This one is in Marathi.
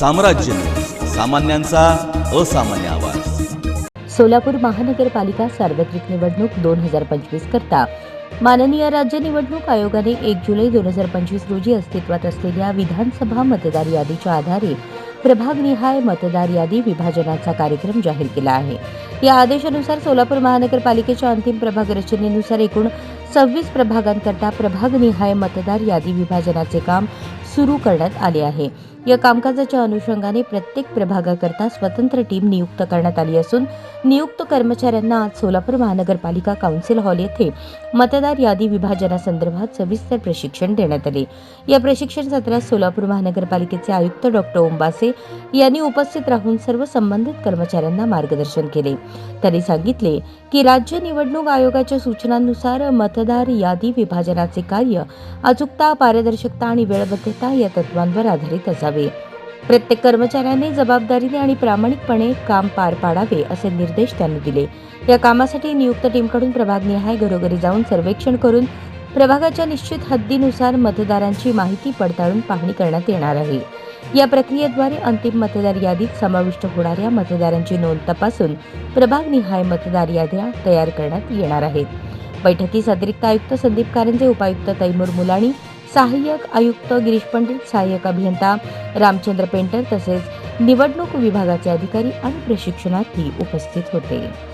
साम्राज्य. सामान्यांचा असामान्य आवाज. सोलापूर महानगरपालिका सार्वत्रिक निवडणूक दोन हजार पंचवीस करता. माननीय राज्य निवडणूक आयोगाने एक जुलै दोन हजार पंचवीस रोजी अस्तित्वात असलेल्या विधानसभा मतदार यादीच्या आधारे प्रभागनिहाय मतदार यादी विभाजनाचा कार्यक्रम जाहीर केला आहे. या आदेशानुसार सोलापूर महानगरपालिकेच्या अंतिम प्रभाग रचनेनुसार एकूण सव्वीस प्रभागांकरता प्रभागनिहाय मतदार यादी विभाजनाचे काम सुरू करण्यात आले आहे. या कामकाजाच्या अनुषंगाने प्रत्येक प्रभागाकरता स्वतंत्र टीम नियुक्त करण्यात आली असून नियुक्त कर्मचाऱ्यांना आज सोलापूर महानगरपालिका काउन्सिल हॉल येथे मतदार यादी विभाजनासंदर्भात सविस्तर प्रशिक्षण देण्यात आले. या प्रशिक्षण सत्रात सोलापूर महानगरपालिकेचे आयुक्त डॉक्टर ओंबासे यांनी उपस्थित राहून सर्व संबंधित कर्मचाऱ्यांना मार्गदर्शन केले. त्यांनी सांगितले की राज्य निवडणूक आयोगाच्या सूचनांनुसार मतदार यादी विभाजनाचे कार्य अचूकता पारदर्शकता आणि वेळबद्ध वेळबद्धता या तत्वांवर आधारित असावे. प्रत्येक कर्मचाऱ्याने जबाबदारीने आणि प्रामाणिकपणे काम पार पाडावे असे निर्देश त्यांनी दिले. या कामासाठी नियुक्त टीमकडून प्रभागनिहाय घरोघरी जाऊन सर्वेक्षण करून प्रभागाच्या निश्चित हद्दीनुसार मतदारांची माहिती पडताळून पाहणी करण्यात येणार आहे. या प्रक्रियेद्वारे अंतिम मतदार यादीत समाविष्ट होणाऱ्या मतदारांची नोंद तपासून प्रभागनिहाय मतदार याद्या तयार करण्यात येणार आहेत. बैठकीस अतिरिक्त आयुक्त संदीप कारंजे उपायुक्त तैमूर मुलाणी सहाय्यक आयुक्त गिरीश पंडित सहाय्यक अभियंता रामचंद्र पेंटर तसेच निवडणूक विभागाचे अधिकारी आणि प्रशिक्षणार्थी उपस्थित होते.